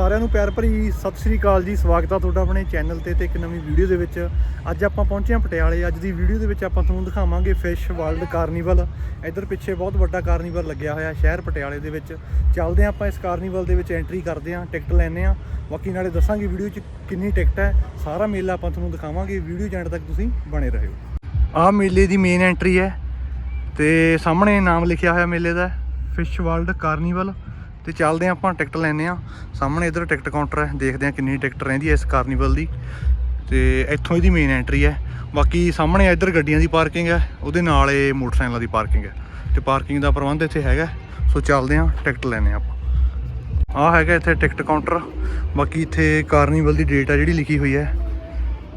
ਸਾਰਿਆਂ ਨੂੰ ਪਿਆਰ ਭਰੀ ਸਤਿ ਸ੍ਰੀ ਅਕਾਲ ਜੀ, ਸਵਾਗਤ ਆ ਤੁਹਾਡਾ ਆਪਣੇ ਚੈਨਲ ਤੇ ਤੇ ਇੱਕ ਨਵੀਂ ਵੀਡੀਓ ਦੇ ਵਿੱਚ। ਅੱਜ ਆਪਾਂ ਪਹੁੰਚੇ ਹਾਂ ਪਟਿਆਲੇ। ਅੱਜ ਦੀ ਵੀਡੀਓ ਦੇ ਵਿੱਚ ਆਪਾਂ ਤੁਹਾਨੂੰ ਦਿਖਾਵਾਂਗੇ ਫਿਸ਼ ਵਰਲਡ ਕਾਰਨੀਵਲ ਇੱਧਰ ਪਿੱਛੇ ਬਹੁਤ ਵੱਡਾ ਕਾਰਨੀਵਲ ਲੱਗਿਆ ਹੋਇਆ ਸ਼ਹਿਰ ਪਟਿਆਲੇ ਦੇ ਵਿੱਚ। ਚੱਲਦੇ ਹਾਂ ਆਪਾਂ ਇਸ ਕਾਰਨੀਵਲ ਦੇ ਵਿੱਚ ਐਂਟਰੀ ਕਰਦੇ ਹਾਂ ਟਿਕਟ ਲੈਂਦੇ ਹਾਂ। ਬਾਕੀ ਨਾਲੇ ਦੱਸਾਂਗੇ ਵੀਡੀਓ 'ਚ ਕਿੰਨੀ ਟਿਕਟ ਹੈ। ਸਾਰਾ ਮੇਲਾ ਆਪਾਂ ਤੁਹਾਨੂੰ ਦਿਖਾਵਾਂਗੇ। ਵੀਡੀਓ ਜੈਂਡ ਤੱਕ ਤੁਸੀਂ ਬਣੇ ਰਹੋ। ਆਹ ਮੇਲੇ ਦੀ ਮੇਨ ਐਂਟਰੀ ਹੈ ਤੇ ਸਾਹਮਣੇ ਨਾਮ ਲਿਖਿਆ ਹੋਇਆ ਮੇਲੇ ਦਾ ਫਿਸ਼ ਵਰਲਡ ਕਾਰਨੀਵਲ ਤੇ ਚੱਲਦੇ ਹਾਂ ਆਪਾਂ ਟਿਕਟ ਲੈਨੇ ਆ ਸਾਹਮਣੇ ਇਧਰ ਟਿਕਟ ਕਾਊਂਟਰ ਹੈ, ਦੇਖਦੇ ਹਾਂ ਕਿੰਨੀ ਟਿਕਟ ਰਹਿੰਦੀ ਹੈ ਇਸ ਕਾਰਨੀਵਲ ਦੀ। ਤੇ ਇੱਥੋਂ ਇਹਦੀ ਮੇਨ ਐਂਟਰੀ ਹੈ। ਬਾਕੀ ਸਾਹਮਣੇ ਇਧਰ ਗੱਡੀਆਂ ਦੀ ਪਾਰਕਿੰਗ ਹੈ, ਉਹਦੇ ਨਾਲ ਇਹ ਮੋਟਰਸਾਈਕਲਾਂ ਦੀ ਪਾਰਕਿੰਗ ਹੈ। ਤੇ ਪਾਰਕਿੰਗ ਦਾ ਪ੍ਰਬੰਧ ਇੱਥੇ ਹੈਗਾ ਸੋ ਚੱਲਦੇ ਹਾਂ, ਟਿਕਟ ਲੈਨੇ ਆਪਾਂ। ਆਹ ਹੈਗਾ ਇੱਥੇ ਟਿਕਟ ਕਾਊਂਟਰ ਬਾਕੀ ਇੱਥੇ ਕਾਰਨੀਵਲ ਦੀ ਡੇਟ ਆ ਜਿਹੜੀ ਲਿਖੀ ਹੋਈ ਹੈ।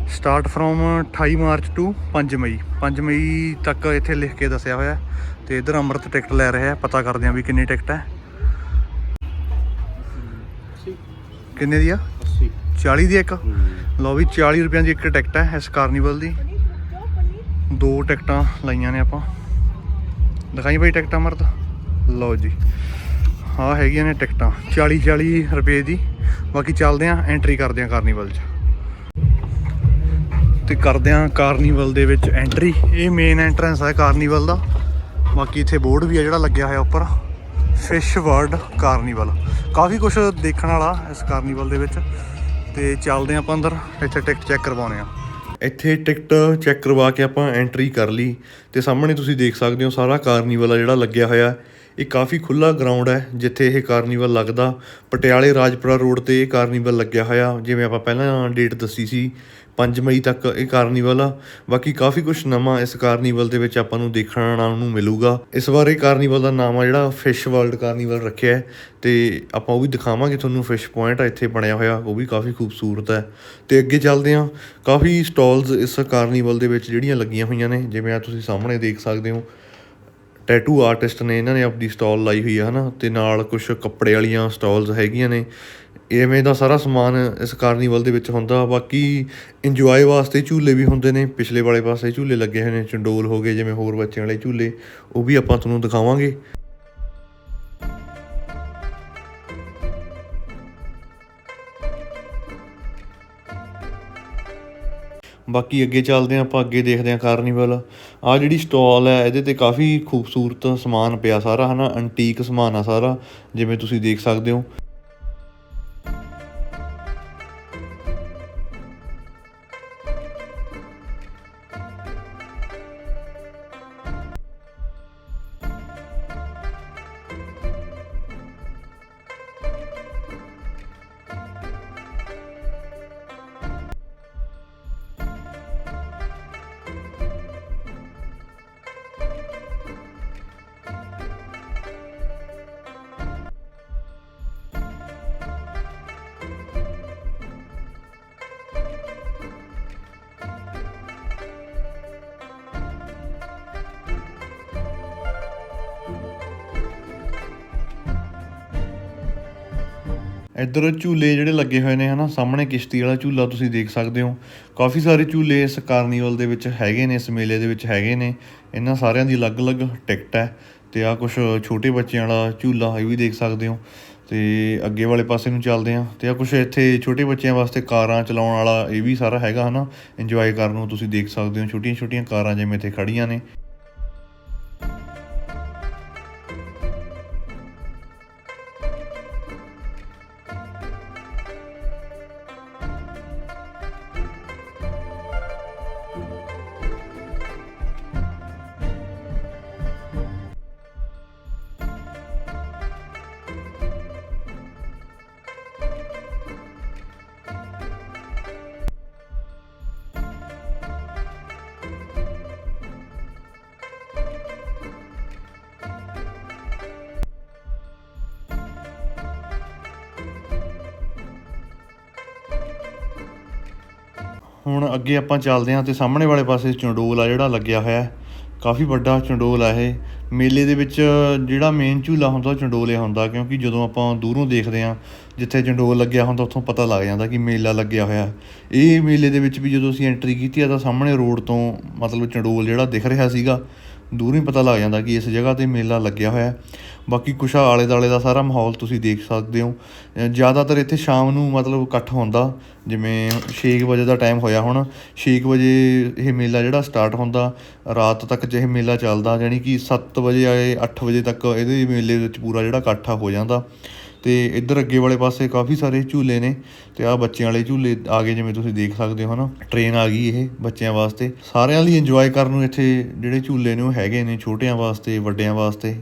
ਸਟਾਰਟ ਫਰੋਮ 28 ਮਾਰਚ ਟੂ 5 ਮਈ। 5 ਮਈ ਤੱਕ ਇੱਥੇ ਲਿਖ ਕੇ ਦੱਸਿਆ ਹੋਇਆ ਹੈ। ਤੇ ਇਧਰ ਅੰਮ੍ਰਿਤ ਟਿਕਟ ਲੈ ਰਿਹਾ ਪਤਾ ਕਰਦੇ ਆਂ ਵੀ ਕਿੰਨੀ ਟਿਕਟ ਹੈ। ਕਿੰਨੇ ਦੀ ਆ? 80 40 ਦੀ ਇੱਕ? ਲਓ ਵੀ 40 ਰੁਪਈਆਂ ਦੀ ਇੱਕ ਟਿਕਟ ਹੈ ਇਸ ਕਾਰਨੀਵਲ ਦੀ। ਦੋ ਟਿਕਟਾਂ ਲਾਈਆਂ ਨੇ ਆਪਾਂ। ਦਿਖਾਈ ਬਈ ਟਿਕਟਾਂ ਮਰਦ। ਲਓ ਜੀ। ਹਾਂ ਹੈਗੀਆਂ ਨੇ ਟਿਕਟਾਂ 40 40 ਰੁਪਏ ਦੀ। ਬਾਕੀ ਚੱਲਦੇ ਆਂ ਐਂਟਰੀ ਕਰਦੇ ਆਂ ਕਾਰਨੀਵਲ 'ਚ। ਤੇ ਕਰਦੇ ਆਂ ਕਾਰਨੀਵਲ ਦੇ ਵਿੱਚ ਐਂਟਰੀ ਇਹ ਮੇਨ ਐਂਟਰੈਂਸ ਹੈ ਕਾਰਨੀਵਲ ਦਾ। ਬਾਕੀ ਇੱਥੇ ਬੋਰਡ ਵੀ ਆ ਜਿਹੜਾ ਲੱਗਿਆ ਹੋਇਆ ਉੱਪਰ। Fish world carnival. ਕਾਫੀ ਕੁਝ ਦੇਖਣ ਵਾਲਾ ਇਸ ਕਾਰਨੀਵਲ ਦੇ ਵਿੱਚ। ਤੇ ਚੱਲਦੇ ਆਂ ਆਪਾਂ ਅੰਦਰ, ਇੱਥੇ ਟਿਕਟ ਚੈੱਕ ਕਰਵਾਉਣੇ ਆ ਇੱਥੇ ਟਿਕਟ ਚੈੱਕ ਕਰਵਾ ਕੇ ਆਪਾਂ ਐਂਟਰੀ ਕਰ ਲਈ। ਤੇ ਸਾਹਮਣੇ ਤੁਸੀਂ ਦੇਖ ਸਕਦੇ ਹੋ ਸਾਰਾ ਕਾਰਨੀਵਲ ਆ ਜਿਹੜਾ ਲੱਗਿਆ ਹੋਇਆ। ਇਹ ਕਾਫੀ ਖੁੱਲਾ ਗਰਾਊਂਡ ਹੈ, ਜਿੱਥੇ ਇਹ ਕਾਰਨੀਵਲ ਲੱਗਦਾ। ਪਟਿਆਲੇ ਰਾਜਪੁਰਾ ਰੋਡ ਤੇ ਇਹ ਕਾਰਨੀਵਲ ਲੱਗਿਆ ਹੋਇਆ। ਜਿਵੇਂ ਆਪਾਂ ਪਹਿਲਾਂ ਡੇਟ ਦੱਸੀ ਸੀ 5 ਮਈ ਤੱਕ ਇਹ ਕਾਰਨੀਵਲ ਆ। ਬਾਕੀ ਕਾਫੀ ਕੁਝ ਨਵਾਂ ਇਸ ਕਾਰਨੀਵਲ ਦੇ ਵਿੱਚ ਆਪਾਂ ਨੂੰ ਦੇਖਣ ਨੂੰ ਮਿਲੂਗਾ। ਇਸ ਵਾਰ ਇਹ ਕਾਰਨੀਵਲ ਦਾ ਨਾਮ ਆ ਜਿਹੜਾ ਫਿਸ਼ ਵਰਲਡ ਕਾਰਨੀਵਲ ਰੱਖਿਆ ਹੈ। ਤੇ ਆਪਾਂ ਉਹ ਵੀ ਦਿਖਾਵਾਂਗੇ ਤੁਹਾਨੂੰ ਫਿਸ਼ ਪੁਆਇੰਟ ਆ, ਇੱਥੇ ਬਣਿਆ ਹੋਇਆ। ਉਹ ਵੀ ਕਾਫੀ ਖੂਬਸੂਰਤ ਹੈ। ਤੇ ਅੱਗੇ ਚੱਲਦੇ ਹਾਂ। ਕਾਫੀ ਸਟਾਲਸ ਇਸ ਕਾਰਨੀਵਲ ਦੇ ਵਿੱਚ ਜਿਹੜੀਆਂ ਲੱਗੀਆਂ ਹੋਈਆਂ ਨੇ, ਜਿਵੇਂ ਆ ਤੁਸੀਂ ਸਾਹਮਣੇ ਦੇਖ ਸਕਦੇ ਹੋ। ਟੈਟੂ ਆਰਟਿਸਟ ਨੇ ਇਹਨਾਂ ਨੇ ਆਪਣੀ ਸਟਾਲ ਲਾਈ ਹੋਈ ਆ, ਹਨਾ। ਤੇ ਨਾਲ ਕੁਝ ਕੱਪੜੇ ਵਾਲੀਆਂ ਸਟਾਲਸ ਹੈਗੀਆਂ ਨੇ। ਇਵੇਂ ਦਾ ਸਾਰਾ ਸਮਾਨ ਇਸ ਕਾਰਨੀਵਲ ਦੇ ਵਿੱਚ ਹੁੰਦਾ, ਬਾਕੀ ਇੰਜੋਏ ਵਾਸਤੇ ਝੂਲੇ ਵੀ ਹੁੰਦੇ ਨੇ, ਪਿਛਲੇ ਵਾਲੇ ਪਾਸੇ ਝੂਲੇ ਲੱਗੇ ਹੋਏ ਨੇ, ਚੰਡੋਲ ਹੋ ਗਏ, ਜਿਵੇਂ ਹੋਰ ਬੱਚਿਆਂ ਵਾਲੇ ਝੂਲੇ, ਉਹ ਵੀ ਆਪਾਂ ਤੁਹਾਨੂੰ ਦਿਖਾਵਾਂਗੇ। ਬਾਕੀ ਅੱਗੇ ਚੱਲਦੇ ਹਾਂ, ਆਪਾਂ ਅੱਗੇ ਦੇਖਦੇ ਹਾਂ ਕਾਰਨੀਵਲ ਆ ਜਿਹੜੀ ਸਟਾਲ ਹੈ, ਇਹਦੇ ਤੇ ਕਾਫੀ ਖੂਬਸੂਰਤ ਸਮਾਨ ਪਿਆ ਸਾਰਾ, ਹਨਾ ਐਂਟੀਕ ਸਮਾਨ ਆ ਸਾਰਾ, ਜਿਵੇਂ ਤੁਸੀਂ ਦੇਖ ਸਕਦੇ ਹੋ। ਇੱਧਰ ਝੂਲੇ ਜਿਹੜੇ ਲੱਗੇ ਹੋਏ ਨੇ ਹਨਾ, ਸਾਹਮਣੇ ਕਿਸ਼ਤੀ ਵਾਲਾ ਝੂਲਾ ਤੁਸੀਂ ਦੇਖ ਸਕਦੇ ਹੋ। ਕਾਫੀ ਸਾਰੇ ਝੂਲੇ ਇਸ ਕਾਰਨੀਵਲ ਦੇ ਵਿੱਚ ਹੈਗੇ ਨੇ, ਇਸ ਮੇਲੇ ਦੇ ਵਿੱਚ ਹੈਗੇ ਨੇ। ਇਹਨਾਂ ਸਾਰਿਆਂ ਦੀ ਅਲੱਗ-ਅਲੱਗ ਟਿਕਟ ਹੈ ਤੇ ਆ ਕੁਝ ਛੋਟੇ ਬੱਚਿਆਂ ਵਾਲਾ ਝੂਲਾ ਇਹ ਵੀ ਦੇਖ ਸਕਦੇ ਹੋ। ਤੇ ਅੱਗੇ ਵਾਲੇ ਪਾਸੇ ਨੂੰ ਚੱਲਦੇ ਆ ਤੇ ਆ ਕੁਝ ਇੱਥੇ ਛੋਟੇ ਬੱਚਿਆਂ ਵਾਸਤੇ ਕਾਰਾਂ ਚਲਾਉਣ ਵਾਲਾ ਇਹ ਵੀ ਸਾਰਾ ਹੈਗਾ ਹਨਾ। ਇੰਜੋਏ ਕਰਨ ਨੂੰ ਤੁਸੀਂ ਦੇਖ ਸਕਦੇ ਹੋ, ਛੋਟੀਆਂ-ਛੋਟੀਆਂ ਕਾਰਾਂ ਜਿਵੇਂ ਇੱਥੇ ਖੜੀਆਂ ਨੇ। ਹੁਣ ਅੱਗੇ ਆਪਾਂ ਚੱਲਦੇ ਹਾਂ ਤੇ ਸਾਹਮਣੇ ਵਾਲੇ ਪਾਸੇ ਚੰਡੋਲ ਆ ਜਿਹੜਾ ਲੱਗਿਆ ਹੋਇਆ ਕਾਫੀ ਵੱਡਾ ਚੰਡੋਲ ਆ ਇਹ। ਮੇਲੇ ਦੇ ਵਿੱਚ ਜਿਹੜਾ ਮੇਨ ਝੂਲਾ ਹੁੰਦਾ ਉਹ ਚੰਡੋਲਿਆ ਹੁੰਦਾ ਕਿਉਂਕਿ ਜਦੋਂ ਆਪਾਂ ਦੂਰੋਂ ਦੇਖਦੇ ਹਾਂ, ਜਿੱਥੇ ਚੰਡੋਲ ਲੱਗਿਆ ਹੁੰਦਾ ਉੱਥੋਂ ਪਤਾ ਲੱਗ ਜਾਂਦਾ ਕਿ ਮੇਲਾ ਲੱਗਿਆ ਹੋਇਆ। ਇਹ ਮੇਲੇ ਦੇ ਵਿੱਚ ਵੀ ਜਦੋਂ ਅਸੀਂ ਐਂਟਰੀ ਕੀਤੀ ਆ ਤਾਂ ਸਾਹਮਣੇ ਰੋਡ ਤੋਂ ਮਤਲਬ ਚੰਡੋਲ ਜਿਹੜਾ ਦਿਖ ਰਿਹਾ ਸੀਗਾ ਦੂਰੋਂ ਹੀ ਪਤਾ ਲੱਗ ਜਾਂਦਾ ਕਿ ਇਸ ਜਗ੍ਹਾ ਤੇ ਮੇਲਾ ਲੱਗਿਆ ਹੋਇਆ ਬਾਕੀ ਕੁਛ ਆਲੇ ਦਾਲੇ ਦਾ ਸਾਰਾ ਮਾਹੌਲ ਤੁਸੀਂ ਦੇਖ ਸਕਦੇ ਹੋ। ਜ਼ਿਆਦਾਤਰ ਇੱਥੇ ਸ਼ਾਮ ਨੂੰ ਮਤਲਬ ਇਕੱਠ ਹੁੰਦਾ, ਜਿਵੇਂ 6 ਵਜੇ ਦਾ ਟਾਈਮ ਹੋਇਆ ਹੁਣ। 6 ਵਜੇ ਇਹ ਮੇਲਾ ਜਿਹੜਾ ਸਟਾਰਟ ਹੁੰਦਾ, ਰਾਤ ਤੱਕ ਜੇ ਇਹ ਮੇਲਾ ਚੱਲਦਾ ਯਾਨੀ ਕਿ 7 ਵਜੇ ਆਏ 8 ਵਜੇ ਤੱਕ ਇਹਦੇ ਮੇਲੇ ਵਿੱਚ ਪੂਰਾ ਜਿਹੜਾ ਇਕੱਠਾ ਹੋ ਜਾਂਦਾ। ਤੇ ਇੱਧਰ ਅੱਗੇ ਵਾਲੇ ਪਾਸੇ ਕਾਫੀ ਸਾਰੇ ਝੂਲੇ ਨੇ ਤੇ ਆਹ ਬੱਚਿਆਂ ਵਾਲੇ ਝੂਲੇ ਆ ਗਏ ਜਿਵੇਂ ਤੁਸੀਂ ਦੇਖ ਸਕਦੇ ਹੋ ਹਨਾ ਟ੍ਰੇਨ ਆ ਗਈ ਇਹ ਬੱਚਿਆਂ ਵਾਸਤੇ। ਸਾਰਿਆਂ ਲਈ ਇੰਜੋਏ ਕਰਨ ਨੂੰ ਇੱਥੇ ਜਿਹੜੇ ਝੂਲੇ ਨੇ ਉਹ ਹੈਗੇ ਨੇ, ਛੋਟਿਆਂ ਵਾਸਤੇ, ਵੱਡਿਆਂ ਵਾਸਤੇ।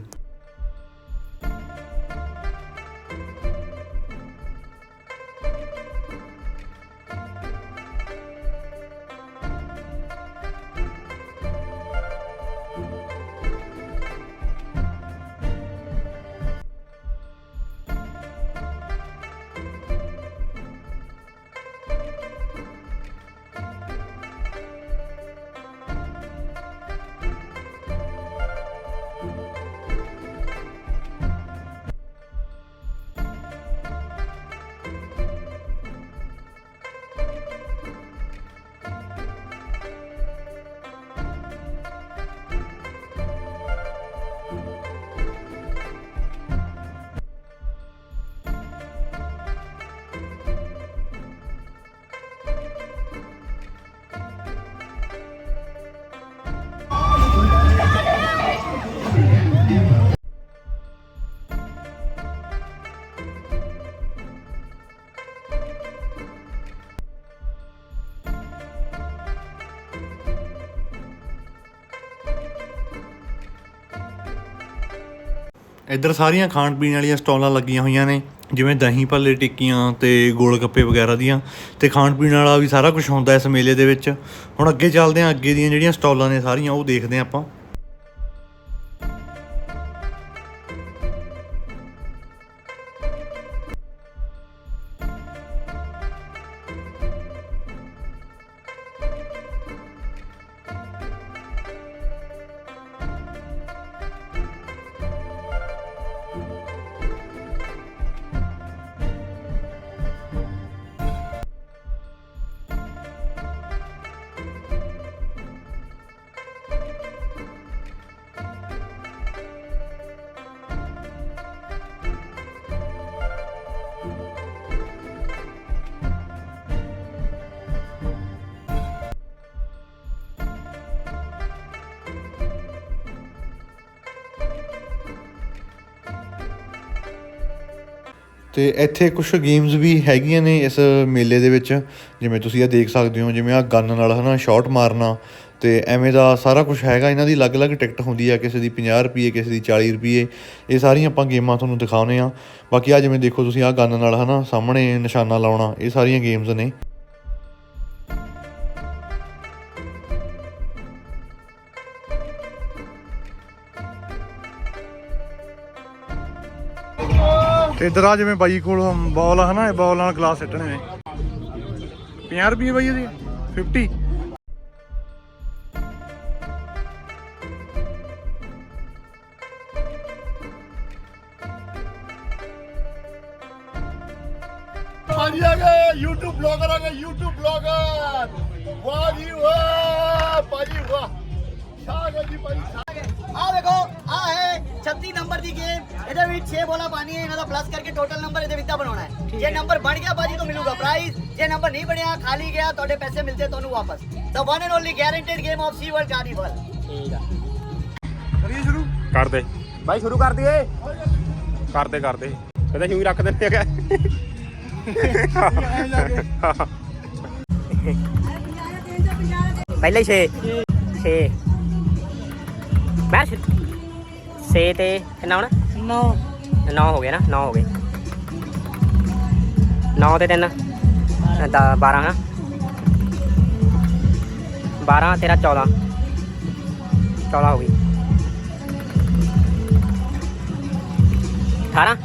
ਇੱਧਰ ਸਾਰੀਆਂ ਖਾਣ ਪੀਣ ਵਾਲੀਆਂ ਸਟਾਲਾਂ ਲੱਗੀਆਂ ਹੋਈਆਂ ਨੇ, ਜਿਵੇਂ ਦਹੀਂ ਭੱਲੇ ਟਿੱਕੀਆਂ ਤੇ ਗੋਲ ਗੱਪੇ ਵਗੈਰਾ ਦੀਆਂ, ਤੇ ਖਾਣ ਪੀਣ ਵਾਲਾ ਵੀ ਸਾਰਾ ਕੁਝ ਹੁੰਦਾ ਇਸ ਮੇਲੇ ਦੇ ਵਿੱਚ। ਹੁਣ ਅੱਗੇ ਚੱਲਦੇ ਆਂ ਅੱਗੇ ਦੀਆਂ ਜਿਹੜੀਆਂ ਸਟਾਲਾਂ ਨੇ ਸਾਰੀਆਂ ਉਹ ਦੇਖਦੇ ਆਂ ਆਪਾਂ। ਤੇ ਇੱਥੇ ਕੁਝ ਗੇਮਸ ਵੀ ਹੈਗੀਆਂ ਨੇ ਇਸ ਮੇਲੇ ਦੇ ਵਿੱਚ। ਜਿਵੇਂ ਤੁਸੀਂ ਇਹ ਦੇਖ ਸਕਦੇ ਹੋ, ਜਿਵੇਂ ਆ ਗਨ ਨਾਲ ਹਨਾ ਸ਼ਾਟ ਮਾਰਨਾ ਤੇ ਐਵੇਂ ਦਾ ਸਾਰਾ ਕੁਝ ਹੈਗਾ। ਇਹਨਾਂ ਦੀ ਅਲੱਗ-ਅਲੱਗ ਟਿਕਟ ਹੁੰਦੀ ਆ, ਕਿਸੇ ਦੀ 50 ਰੁਪਏ, ਕਿਸੇ ਦੀ 40 ਰੁਪਏ। ਇਹ ਸਾਰੀਆਂ ਆਪਾਂ ਗੇਮਾਂ ਤੁਹਾਨੂੰ ਦਿਖਾਉਨੇ ਆ ਬਾਕੀ ਆ ਜਿਵੇਂ ਦੇਖੋ ਤੁਸੀਂ ਆ ਗਨ ਨਾਲ ਹਨਾ ਸਾਹਮਣੇ ਨਿਸ਼ਾਨਾ ਲਾਉਣਾ, ਇਹ ਸਾਰੀਆਂ ਗੇਮਸ ਨੇ। ਤੇ ਇੱਧਰ ਆ ਜਿਵੇਂ ਬਾਈ ਕੋਲ ਬਾਲ ਆ ਹਨਾ, ਇਹ ਬਾਲ ਨਾਲ ਗਲਾਸ ਸਿੱਟਣੇ ਨੇ। 50 ਰੁਪਏ ਬਾਈ ਇਹਦੀ 50 ਟੋਟਲ ਨੰਬਰ ਇਹਦੇ ਵਿੱਚ ਤਾਂ ਬਣਾਉਣਾ ਹੈ। ਜੇ ਨੰਬਰ ਬਣ ਗਿਆ ਬਾਜੀ ਤਾਂ ਮਿਲੂਗਾ ਪ੍ਰਾਈਜ਼ ਜੇ ਨੰਬਰ ਨਹੀਂ ਬਣਿਆ ਖਾਲੀ ਗਿਆ ਤੁਹਾਡੇ ਪੈਸੇ ਮਿਲਦੇ ਤੁਹਾਨੂੰ ਵਾਪਸ। The one and only guaranteed game of C world carnival ਠੀਕ ਆ। ਕਰੀਏ ਸ਼ੁਰੂ? ਕਰ ਦੇ। ਬਾਈ ਸ਼ੁਰੂ ਕਰ ਦਈਏ। ਕਰ ਦੇ ਕਰ ਦੇ। ਕਹਿੰਦਾ ਸ਼ੂਈ ਰੱਖ ਦਿੰਦੇ ਹੈਗਾ। ਪਹਿਲੇ 6 6 ਮੈਂ 6 ਤੇ ਕਿੰਨਾ ਹੁਣ? 9 9 ਹੋ ਗਿਆ ਨਾ 9 ਹੋ ਗਏ। 9 ਤੇ 3 12 ਹਾਂ 12 ਤੇਰਾ 14 14 ਹੋ ਗਈ। 18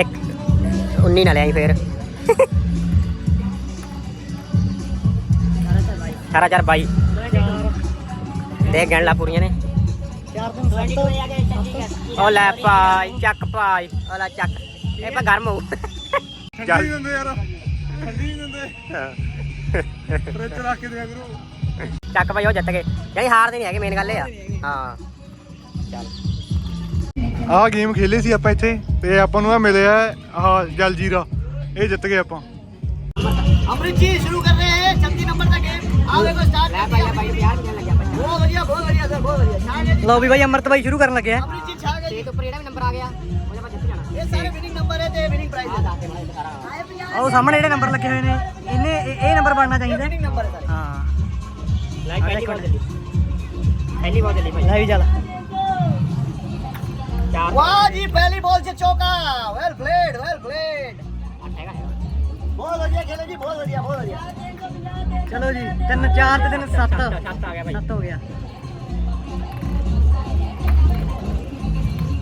ਇੱਕ। 19 ਨਾ ਲਿਆਈ ਫੇਰ। 18 4 22 ਦੇ ਗਣ ਲਾ ਪੂਰੀਆਂ ਨੇ। ਉਹ ਲੈ ਭਾਈ ਚੱਕ ਭਾਈ। ਉਹ ਲੈ ਚੱਕ। ਇਹ ਪਾ ਗਰਮ ਹੋ ਠੰਡੀ ਨਹੀਂ ਦਿੰਦੇ ਯਾਰ। ਠੰਡੀ ਨਹੀਂ ਦਿੰਦੇ। ਫ੍ਰਿਜ ਰੱਖ ਕੇ ਦਿਆ ਕਰੋ। ਚੱਕ ਭਾਈ ਉਹ ਜਿੱਤ ਗਏ। ਨਹੀਂ ਹਾਰਦੇ ਨਹੀਂ ਹੈਗੇ ਮੇਨ ਗੱਲ ਇਹ ਆ। ਹਾਂ। ਚੱਲ। ਆਹ ਗੇਮ ਖੇਲੀ ਸੀ ਆਪਾਂ ਇੱਥੇ ਤੇ ਆਪਾਂ ਨੂੰ ਆ ਮਿਲਿਆ ਆਹ ਜਲਜੀਰਾ। ਇਹ ਜਿੱਤ ਗਏ ਆਪਾਂ। ਅਮਰਿਤ ਜੀ ਸ਼ੁਰੂ ਕਰ ਰਹੇ ਹੈ 36 ਨੰਬਰ ਦਾ ਗੇਮ ਆ ਦੇਖੋ ਸਟਾਰਟ ਬਹੁਤ ਵਧੀਆ ਬਹੁਤ ਵਧੀਆ ਸਰ ਬਹੁਤ ਵਧੀਆ। ਲਓ ਵੀ ਭਾਈ ਅਮਰਤ ਭਾਈ ਸ਼ੁਰੂ ਕਰਨ ਲੱਗਿਆ ਅਮਰਿਤ ਜੀ ਛਾ ਗਏ 6 ਉੱਪਰ ਇਹਦਾ ਵੀ ਨੰਬਰ ਆ ਗਿਆ। ਸਾਰੇ ਸਾਹਮਣੇ ਜਿਹੜੇ ਨੰਬਰ ਲੱਗੇ ਹੋਏ ਨੇ ਇਹਨੇ ਇਹ- ਨੰਬਰ ਬਣਨਾ ਚਾਹੀਦਾ। ਹਾਂ। ਲਾਈਕ ਪਹਿਲੀ ਬਾਲ ਪਹਿਲੀ ਬਾਲ ਚੱਲੀ ਭਾਈ। ਲੈ ਵੀ ਚੱਲ। ਵਾਹ ਜੀ ਪਹਿਲੀ ਬਾਲ 'ਚ ਚੌਕਾ। ਵੈਲ ਪਲੇਡ ਵੈਲ ਪਲੇਡ ਬਹੁਤ ਵਧੀਆ ਖੇਲੇ ਜੀ ਬਹੁਤ ਵਧੀਆ ਬਹੁਤ ਵਧੀਆ। ਚਲੋ ਜੀ ਤਿੰਨ ਚਾਰ ਤੇ ਤਿੰਨ ਸੱਤ। ਸੱਤ ਹੋ ਗਿਆ।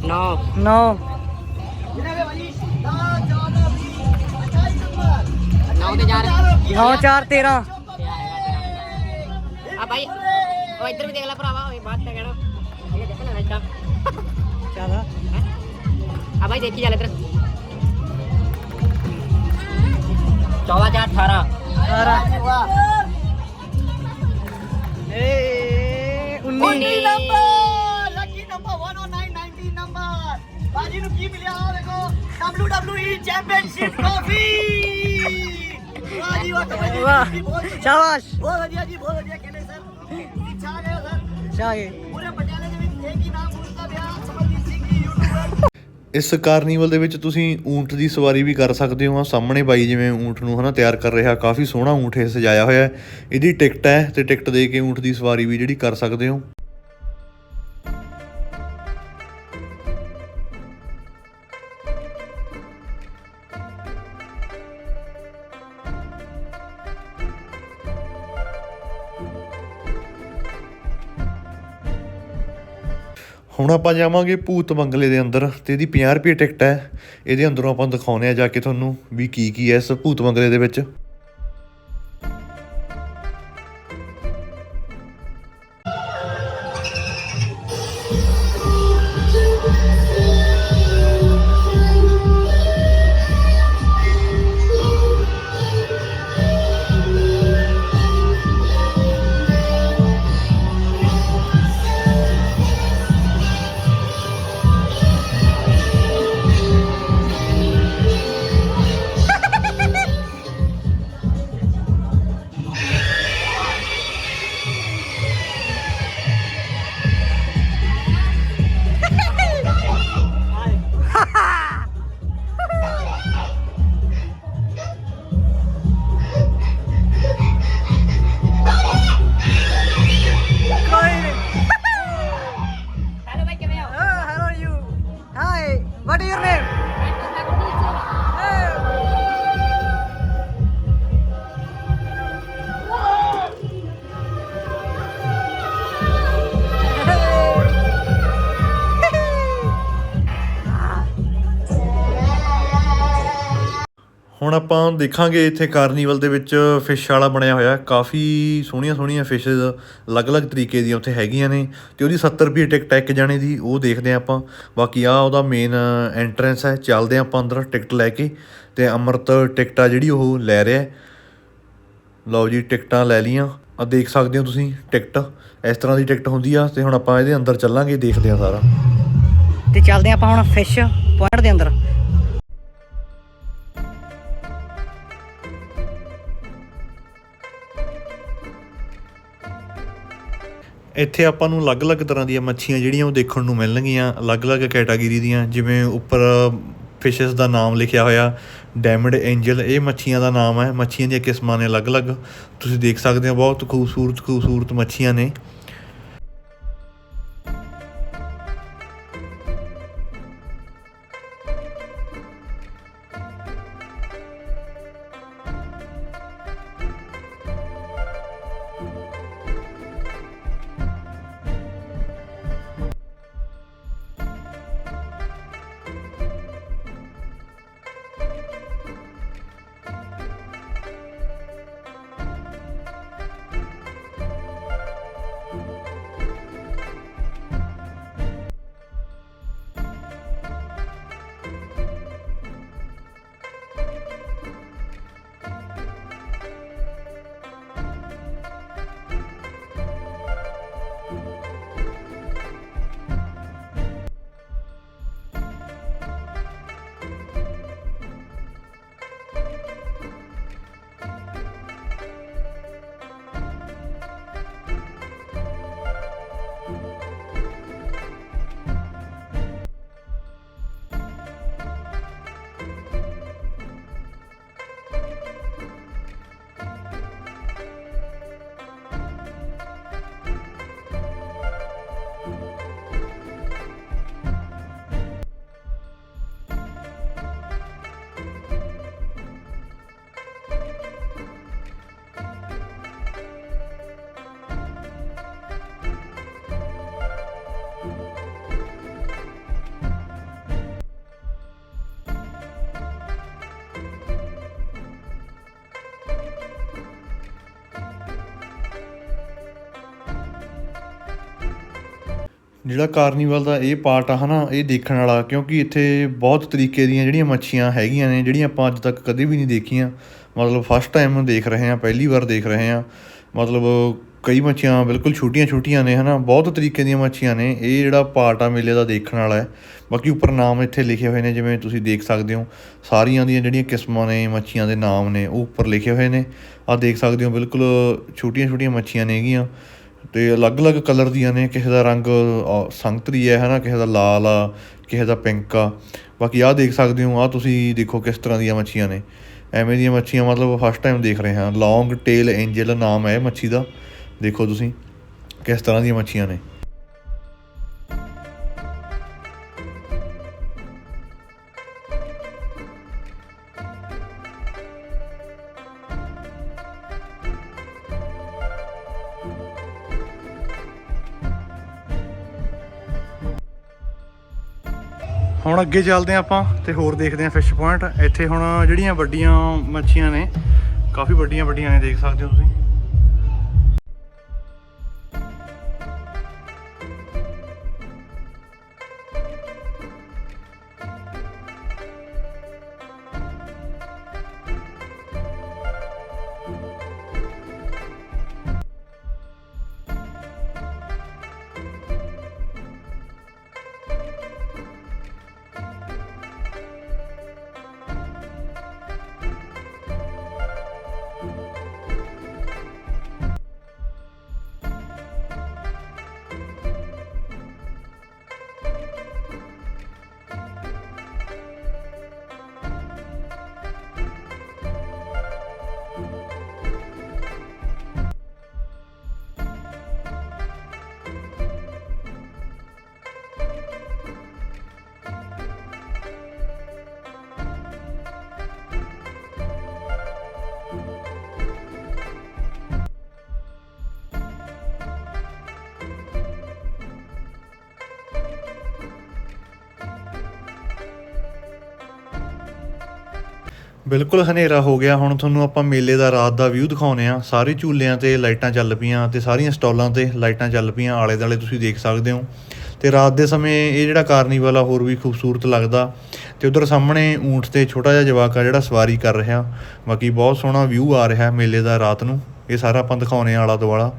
ਨੌ। 9 ਤੇ 4 9 4 13 ਆ ਭਾਈ ਉਹ ਇੱਧਰ ਵੀ ਦੇਖ ਲੈ ਭਰਾਵਾ ਓਏ ਬਾਤ ਤਾਂ ਕਹਿਣਾ। ਇਹ ਦੇਖ ਲੈ ਇੱਦਾਂ ਚਾਹਦਾ ਆ ਭਾਈ ਦੇਖੀ ਜਾ ਇੱਧਰ। 14 4 18 18 A 19 number lucky number 109 number ਬਾਜੀ ਨੂੰ ਕੀ ਮਿਲਿਆ? ਆ ਦੇਖੋ WWE ਚੈਂਪੀਅਨਸ਼ਿਪ ਟਰੋਫੀ ਵਾਹ ਕਬੱਡੀ ਵਾਹ ਦੀ ਬਹੁਤ ਸ਼ਾਬਾਸ਼। ਬਹੁਤ ਵਧੀਆ ਜੀ ਬਹੁਤ ਵਧੀਆ ਖੇਲੇ ਸਰ ਛਾ ਗਏ ਹੋ ਸਰ ਸ਼ਾਗੇ। ਪੂਰੇ ਪਟਿਆਲੇ ਦੇ ਵਿੱਚ ਇੱਕ ਹੀ ਨਾਮ ਪੁੱਛਦਾ ਪਿਆ ਕਬੱਡੀ ਸਿੰਘ ਜੀ ਯੂਟਿਊਬਰ ਇਸ ਕਾਰਨੀਵਲ ਦੇ ਵਿੱਚ ਤੁਸੀਂ ਊਂਟ ਦੀ ਸਵਾਰੀ ਵੀ ਕਰ ਸਕਦੇ ਹੋ। ਆ ਸਾਹਮਣੇ ਬਾਈ ਜਿਵੇਂ ਊਂਟ ਨੂੰ ਹਨਾ ਤਿਆਰ ਕਰ ਰਿਹਾ, ਕਾਫੀ ਸੋਹਣਾ ਊਂਠ ਇਹ ਸਜਾਇਆ ਹੋਇਆ ਹੈ। ਇਹਦੀ ਟਿਕਟ ਹੈ ਤੇ ਟਿਕਟ ਦੇ ਕੇ ਊਂਟ ਦੀ ਸਵਾਰੀ ਵੀ ਜਿਹੜੀ ਕਰ ਸਕਦੇ ਹੋ। ਹੁਣ ਆਪਾਂ ਜਾਵਾਂਗੇ ਭੂਤ ਬੰਗਲੇ ਦੇ ਅੰਦਰ ਤੇ ਇਹਦੀ 50 ਰੁਪਏ ਟਿਕਟ ਹੈ। ਇਹਦੇ ਅੰਦਰੋਂ ਆਪਾਂ ਦਿਖਾਉਨੇ ਆ ਜਾ ਕੇ ਤੁਹਾਨੂੰ ਵੀ ਕੀ ਕੀ ਹੈ ਇਸ ਭੂਤ ਬੰਗਲੇ ਦੇ ਵਿੱਚ। ਹੁਣ ਆਪਾਂ ਦੇਖਾਂਗੇ ਇੱਥੇ ਕਾਰਨੀਵਲ ਦੇ ਵਿੱਚ ਫਿਸ਼ ਵਾਲਾ ਬਣਿਆ ਹੋਇਆ। ਕਾਫੀ ਸੋਹਣੀਆਂ ਸੋਹਣੀਆਂ ਫਿਸ਼ਸ ਅਲੱਗ-ਅਲੱਗ ਤਰੀਕੇ ਦੀਆਂ ਉੱਥੇ ਹੈਗੀਆਂ ਨੇ ਤੇ ਉਹਦੀ 70 ਰੁਪਏ ਟਿਕਟ ਹੈ ਇੱਕ ਜਾਣੇ ਦੀ, ਉਹ ਦੇਖਦੇ ਹਾਂ ਆਪਾਂ। ਬਾਕੀ ਆ ਉਹਦਾ ਮੇਨ ਐਂਟਰੈਂਸ ਹੈ, ਚੱਲਦੇ ਹਾਂ ਆਪਾਂ ਅੰਦਰ ਟਿਕਟ ਲੈ ਕੇ ਤੇ ਅਮਰਤ ਟਿਕਟ ਆ ਜਿਹੜੀ ਉਹ ਲੈ ਰਿਹਾ ਲਓ ਜੀ ਟਿਕਟਾਂ ਲੈ ਲੀਆਂ ਆ ਦੇਖ ਸਕਦੇ ਹੋ ਤੁਸੀਂ ਟਿਕਟ ਇਸ ਤਰ੍ਹਾਂ ਦੀ ਟਿਕਟ ਹੁੰਦੀ ਆ ਤੇ ਹੁਣ ਆਪਾਂ ਇਹਦੇ ਅੰਦਰ ਚੱਲਾਂਗੇ, ਦੇਖਦੇ ਹਾਂ ਸਾਰਾ। ਤੇ ਚੱਲਦੇ ਆਪਾਂ ਹੁਣ ਫਿਸ਼ ਪੁਆਇੰਟ ਦੇ ਅੰਦਰ। ਇੱਥੇ ਆਪਾਂ ਨੂੰ ਅਲੱਗ-ਅਲੱਗ ਤਰ੍ਹਾਂ ਦੀਆਂ ਮੱਛੀਆਂ ਜਿਹੜੀਆਂ ਉਹ ਦੇਖਣ ਨੂੰ ਮਿਲਣਗੀਆਂ, ਅਲੱਗ-ਅਲੱਗ ਕੈਟਾਗਰੀ ਦੀਆਂ, ਜਿਵੇਂ ਉੱਪਰ ਫਿਸ਼ਸ ਦਾ ਨਾਮ ਲਿਖਿਆ ਹੋਇਆ ਡੈਮਡ ਐਂਜਲ ਇਹ ਮੱਛੀਆਂ ਦਾ ਨਾਮ ਹੈ। ਮੱਛੀਆਂ ਦੀਆਂ ਕਿਸਮਾਂ ਨੇ ਅਲੱਗ-ਅਲੱਗ। ਤੁਸੀਂ ਦੇਖ ਸਕਦੇ ਹੋ, ਬਹੁਤ ਖੂਬਸੂਰਤ ਖੂਬਸੂਰਤ ਮੱਛੀਆਂ ਨੇ। ਜਿਹੜਾ ਕਾਰਨੀਵਲ ਦਾ ਇਹ ਪਾਰਟ ਆ ਹਨਾ, ਇਹ ਦੇਖਣ ਵਾਲਾ, ਕਿਉਂਕਿ ਇੱਥੇ ਬਹੁਤ ਤਰੀਕੇ ਦੀਆਂ ਜਿਹੜੀਆਂ ਮੱਛੀਆਂ ਹੈਗੀਆਂ ਨੇ, ਜਿਹੜੀਆਂ ਆਪਾਂ ਅੱਜ ਤੱਕ ਕਦੇ ਵੀ ਨਹੀਂ ਦੇਖੀਆਂ। ਮਤਲਬ ਫਸਟ ਟਾਈਮ ਦੇਖ ਰਹੇ ਹਾਂ, ਪਹਿਲੀ ਵਾਰ ਦੇਖ ਰਹੇ ਹਾਂ। ਮਤਲਬ ਕਈ ਮੱਛੀਆਂ ਬਿਲਕੁਲ ਛੋਟੀਆਂ-ਛੋਟੀਆਂ ਨੇ ਹਨਾ, ਬਹੁਤ ਤਰੀਕੇ ਦੀਆਂ ਮੱਛੀਆਂ ਨੇ, ਇਹ ਜਿਹੜਾ ਪਾਰਟ ਆ ਮੇਲੇ ਦਾ ਦੇਖਣ ਵਾਲਾ ਹੈ। ਬਾਕੀ ਉੱਪਰ ਨਾਮ ਇੱਥੇ ਲਿਖੇ ਹੋਏ ਨੇ, ਜਿਵੇਂ ਤੁਸੀਂ ਦੇਖ ਸਕਦੇ ਹੋ, ਸਾਰੀਆਂ ਦੀਆਂ ਜਿਹੜੀਆਂ ਕਿਸਮਾਂ ਨੇ, ਮੱਛੀਆਂ ਦੇ ਨਾਮ ਨੇ, ਉਹ ਉੱਪਰ ਲਿਖੇ ਹੋਏ ਨੇ। ਆ ਦੇਖ ਸਕਦੇ ਹੋ, ਬਿਲਕੁਲ ਛੋਟੀਆਂ-ਛੋਟੀਆਂ ਮੱਛੀਆਂ ਨੇ ਹੈਗੀਆਂ ਤੇ ਅਲੱਗ-ਅਲੱਗ ਕਲਰ ਦੀਆਂ ਨੇ, ਕਿਸੇ ਦਾ ਰੰਗ ਸੰਗਤਰੀ ਹੈ, ਹਨਾ, ਕਿਸੇ ਦਾ ਲਾਲ ਆ, ਕਿਸੇ ਦਾ ਪਿੰਕ ਆ। ਬਾਕੀ ਆਹ ਦੇਖ ਸਕਦੇ ਹੋ, ਆਹ ਤੁਸੀਂ ਦੇਖੋ ਕਿਸ ਤਰ੍ਹਾਂ ਦੀਆਂ ਮੱਛੀਆਂ ਨੇ। ਐਵੇਂ ਦੀਆਂ ਮੱਛੀਆਂ ਮਤਲਬ ਫਸਟ ਟਾਈਮ ਦੇਖ ਰਹੇ ਹਾਂ। ਲੌਂਗ ਟੇਲ ਐਂਜਲ ਨਾਮ ਹੈ ਮੱਛੀ ਦਾ। ਦੇਖੋ ਤੁਸੀਂ ਕਿਸ ਤਰ੍ਹਾਂ ਦੀਆਂ ਮੱਛੀਆਂ ਨੇ। ਹੁਣ ਅੱਗੇ ਚੱਲਦੇ ਹਾਂ ਆਪਾਂ ਤੇ ਹੋਰ ਦੇਖਦੇ ਹਾਂ ਫਿਸ਼ ਪੁਆਇੰਟ ਇੱਥੇ ਹੁਣ ਜਿਹੜੀਆਂ ਵੱਡੀਆਂ ਮੱਛੀਆਂ ਨੇ, ਕਾਫੀ ਵੱਡੀਆਂ ਵੱਡੀਆਂ ਨੇ, ਦੇਖ ਸਕਦੇ ਹੋ ਤੁਸੀਂ। ਬਿਲਕੁਲ ਹਨੇਰਾ ਹੋ ਗਿਆ। ਹੁਣ ਤੁਹਾਨੂੰ ਆਪਾਂ ਮੇਲੇ ਦਾ, ਰਾਤ ਦਾ ਵਿਊ ਦਿਖਾਉਨੇ ਆ ਸਾਰੇ ਝੂਲਿਆਂ ਤੇ ਲਾਈਟਾਂ ਚੱਲ ਪਈਆਂ ਤੇ ਸਾਰੀਆਂ ਸਟਾਲਾਂ ਤੇ ਲਾਈਟਾਂ ਚੱਲ ਪਈਆਂ। ਆਲੇ ਦਾਲੇ ਤੁਸੀਂ ਦੇਖ ਸਕਦੇ ਹੋ। ਤੇ ਰਾਤ ਦੇ ਸਮੇਂ ਇਹ ਜਿਹੜਾ ਕਾਰਨੀਵਲ ਆ, ਹੋਰ ਵੀ ਖੂਬਸੂਰਤ ਲੱਗਦਾ। ਤੇ ਉਧਰ ਸਾਹਮਣੇ ਊਂਠ ਤੇ ਛੋਟਾ ਜਿਹਾ ਜਵਾਕ ਆ ਜਿਹੜਾ ਸਵਾਰੀ ਕਰ ਰਿਹਾ। ਬਾਕੀ ਬਹੁਤ ਸੋਹਣਾ ਵਿਊ ਆ ਰਿਹਾ ਮੇਲੇ ਦਾ, ਰਾਤ ਨੂੰ। ਇਹ ਸਾਰਾ ਆਪਾਂ ਦਿਖਾਉਨੇ ਆ ਆਲਾ ਦੁਆਲਾ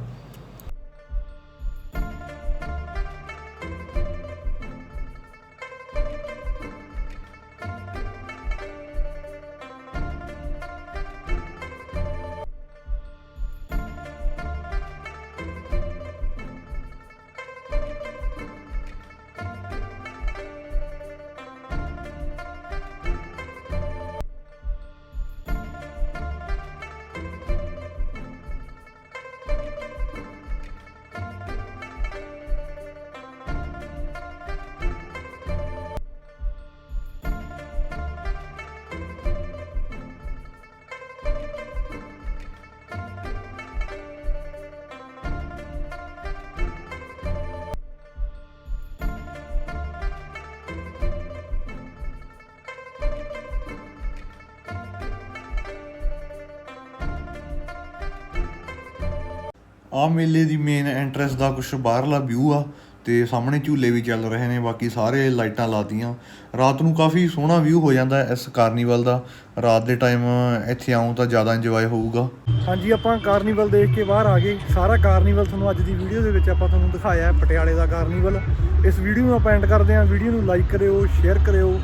ਆ ਮੇਲੇ ਦੀ ਮੇਨ ਐਂਟਰੈਂਸ ਦਾ ਕੁਝ ਬਾਹਰਲਾ ਵਿਊ ਆ ਤੇ ਸਾਹਮਣੇ ਝੂਲੇ ਵੀ ਚੱਲ ਰਹੇ ਨੇ, ਬਾਕੀ ਸਾਰੇ ਲਾਈਟਾਂ ਲਾਤੀਆਂ। ਰਾਤ ਨੂੰ ਕਾਫੀ ਸੋਹਣਾ ਵਿਊ ਹੋ ਜਾਂਦਾ ਇਸ ਕਾਰਨੀਵਲ ਦਾ। ਰਾਤ ਦੇ ਟਾਈਮ ਇੱਥੇ ਆਉਂ ਤਾਂ ਜ਼ਿਆਦਾ ਇੰਜੋਏ ਹੋਊਗਾ। ਹਾਂਜੀ, ਆਪਾਂ ਕਾਰਨੀਵਲ ਦੇਖ ਕੇ ਬਾਹਰ ਆ ਗਏ। ਸਾਰਾ ਕਾਰਨੀਵਲ ਤੁਹਾਨੂੰ ਅੱਜ ਦੀ ਵੀਡੀਓ ਦੇ ਵਿੱਚ ਆਪਾਂ ਤੁਹਾਨੂੰ ਦਿਖਾਇਆ ਹੈ, ਪਟਿਆਲੇ ਦਾ ਕਾਰਨੀਵਲ ਇਸ ਵੀਡੀਓ ਨੂੰ ਆਪਾਂ ਐਂਡ ਕਰਦੇ ਹਾਂ। ਵੀਡੀਓ ਨੂੰ ਲਾਈਕ ਕਰਿਓ ਸ਼ੇਅਰ ਕਰਿਓ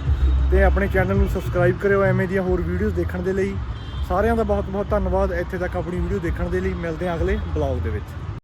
ਤੇ ਆਪਣੇ ਚੈਨਲ ਨੂੰ ਸਬਸਕ੍ਰਾਈਬ ਕਰਿਓ ਐਵੇਂ ਦੀਆਂ ਹੋਰ ਵੀਡੀਓਜ਼ ਦੇਖਣ ਦੇ ਲਈ। ਸਾਰਿਆਂ ਦਾ ਬਹੁਤ ਬਹੁਤ ਧੰਨਵਾਦ ਇੱਥੇ ਤੱਕ ਆਪਣੀ ਵੀਡੀਓ ਦੇਖਣ ਦੇ ਲਈ। ਮਿਲਦੇ ਹਾਂ ਅਗਲੇ ਬਲੌਗ ਦੇ ਵਿੱਚ।